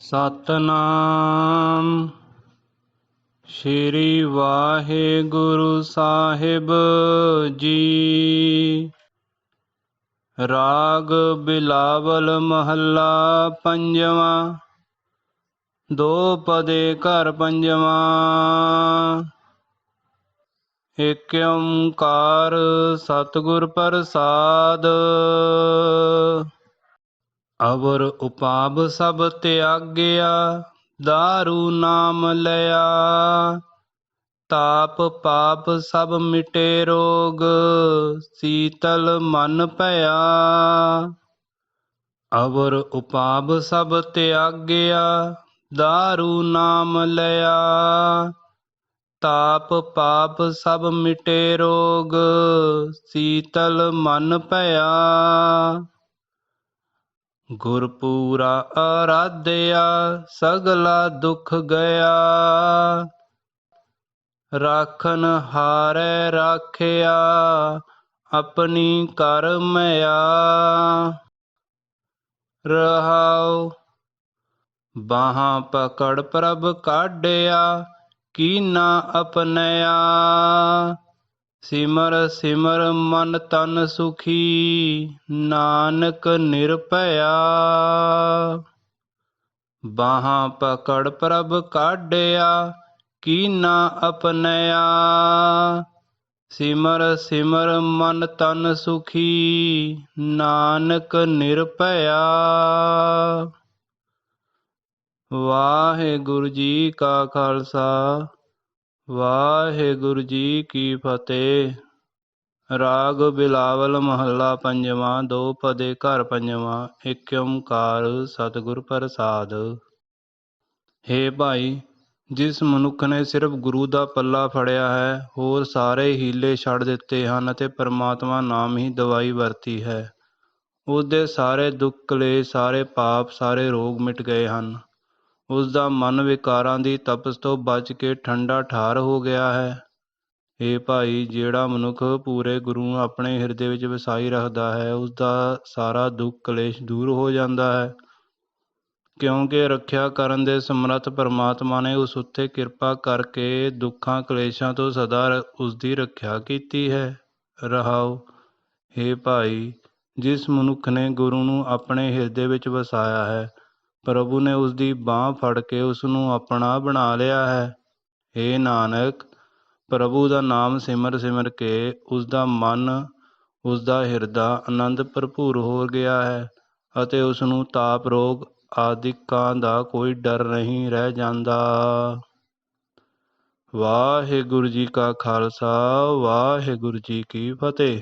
ਸਤਨਾਮ। ਸ਼੍ਰੀ ਵਾਹਿਗੁਰੂ ਸਾਹਿਬ ਜੀ। ਰਾਗ ਬਿਲਾਵਲ ਮਹੱਲਾ ਪੰਜਵਾਂ। ਦੋ ਪਦੇ ਘਰ ਪੰਜਵਾਂ। ਏਕ ਓੰਕਾਰ ਸਤਿਗੁਰ ਪ੍ਰਸਾਦ। ਅਵਰ ਉਪਾਬ ਸਭ ਤਿਆਗਿਆ, ਦਾਰੂ ਨਾਮ ਲਿਆ। ਤਾਪ ਪਾਪ ਸਭ ਮਿਟੇ ਰੋਗ, ਸੀਤਲ ਮਨ ਭਇਆ। ਅਵਰ ਉਪਾਬ ਸਭ ਤਿਆਗਿਆ, ਦਾਰੂ ਨਾਮ ਲਿਆ। ਤਾਪ ਪਾਪ ਸਭ ਮਿਟੇ ਰੋਗ, ਸੀਤਲ ਮਨ ਭਇਆ। ਗੁਰਪੂਰਾ ਆਰਾਧਿਆ, ਸਗਲਾ ਦੁਖ ਗਿਆ। ਰਾਖਨ ਹਾਰੈ ਰਾਖਿਆ, ਆਪਣੀ ਕਰਮਿਆ ਰਹਾਉ, ਬਾਹਾਂ ਪਕੜ ਪ੍ਰਭ ਕਾਢਿਆ ਕੀਨਾ ਅਪਨਿਆ। ਸਿਮਰ ਸਿਮਰ ਮਨ ਤਨ ਸੁਖੀ, ਨਾਨਕ ਨਿਰਭਇਆ। ਬਾਹਾਂ ਪਕੜ ਪ੍ਰਭ ਕਾਢਿਆ, ਕੀਨਾ ਅਪਨਿਆ। ਸਿਮਰ ਸਿਮਰ ਮਨ ਤਨ ਸੁਖੀ, ਨਾਨਕ ਨਿਰਭਇਆ। ਵਾਹਿਗੁਰੂ ਜੀ ਕਾ ਖਾਲਸਾ। ਵਾਹਿਗੁਰੂ ਜੀ ਕੀ ਫਤਿਹ। ਰਾਗ ਬਿਲਾਵਲ ਮਹੱਲਾ ਪੰਜਵਾਂ, ਦੋ ਪਦੇ ਘਰ ਪੰਜਵਾਂ, ਇੱਕ ਓੰਕਾਰ ਸਤਿਗੁਰ ਪ੍ਰਸਾਦ। ਹੇ ਭਾਈ, ਜਿਸ ਮਨੁੱਖ ਨੇ ਸਿਰਫ ਗੁਰੂ ਦਾ ਪੱਲਾ ਫੜਿਆ ਹੈ, ਹੋਰ ਸਾਰੇ ਹੀਲੇ ਛੱਡ ਦਿੱਤੇ ਹਨ ਅਤੇ ਪਰਮਾਤਮਾ ਨਾਮ ਹੀ ਦਵਾਈ ਵਰਤੀ ਹੈ। ਉਸ ਸਾਰੇ ਦੁੱਖ ਕਲੇਸ਼ ਸਾਰੇ ਪਾਪ, ਸਾਰੇ ਰੋਗ ਮਿਟ ਗਏ ਹਨ। ਉਸ ਦਾ ਮਨ ਵਿਕਾਰਾਂ ਦੀ ਤਪਸ ਤੋਂ ਬਚ ਕੇ ਠੰਡਾ ਠਾਰ ਹੋ ਗਿਆ ਹੈ। ਇਹ ਭਾਈ, ਜਿਹੜਾ ਮਨੁੱਖ ਪੂਰੇ ਗੁਰੂ ਨੂੰ ਆਪਣੇ ਹਿਰਦੇ ਵਿੱਚ ਵਸਾਈ ਰੱਖਦਾ ਹੈ ਉਸ ਦਾ ਸਾਰਾ ਦੁੱਖ ਕਲੇਸ਼ ਦੂਰ ਹੋ ਜਾਂਦਾ ਹੈ। ਕਿਉਂਕਿ ਰੱਖਿਆ ਕਰਨ ਦੇ ਸਮਰੱਥ ਪਰਮਾਤਮਾ ਨੇ ਉਸ ਉੱਤੇ ਕਿਰਪਾ ਕਰਕੇ ਦੁੱਖਾਂ ਕਲੇਸ਼ਾਂ ਤੋਂ ਸਦਾ ਉਸ ਦੀ ਰੱਖਿਆ ਕੀਤੀ ਹੈ। ਰਹਾਉ ਹੇ ਭਾਈ, ਜਿਸ ਮਨੁੱਖ ਨੇ ਗੁਰੂ ਨੂੰ ਆਪਣੇ ਹਿਰਦੇ ਵਿੱਚ ਵਸਾਇਆ ਹੈ ਪ੍ਰਭੂ ਨੇ ਉਸ ਦੀ ਬਾਹ ਫੜ ਕੇ ਉਸ ਨੂੰ ਆਪਣਾ ਬਣਾ ਲਿਆ ਹੈ। ਏ ਨਾਨਕ, ਪ੍ਰਭੂ ਦਾ ਨਾਮ ਸਿਮਰ ਸਿਮਰ ਕੇ ਉਸ ਦਾ ਮਨ ਉਸ ਦਾ ਹਿਰਦਾ ਆਨੰਦ ਭਰਪੂਰ ਹੋ ਗਿਆ ਹੈ ਅਤੇ ਉਸ ਨੂੰ ਤਾਪ ਰੋਗ ਆਦਿਕਾਂ ਦਾ ਕੋਈ ਡਰ ਨਹੀਂ ਰਹਿ ਜਾਂਦਾ। ਵਾਹਿਗੁਰੂ ਜੀ ਕਾ ਖਾਲਸਾ, ਵਾਹਿਗੁਰੂ ਜੀ ਕੀ ਫਤਿਹ।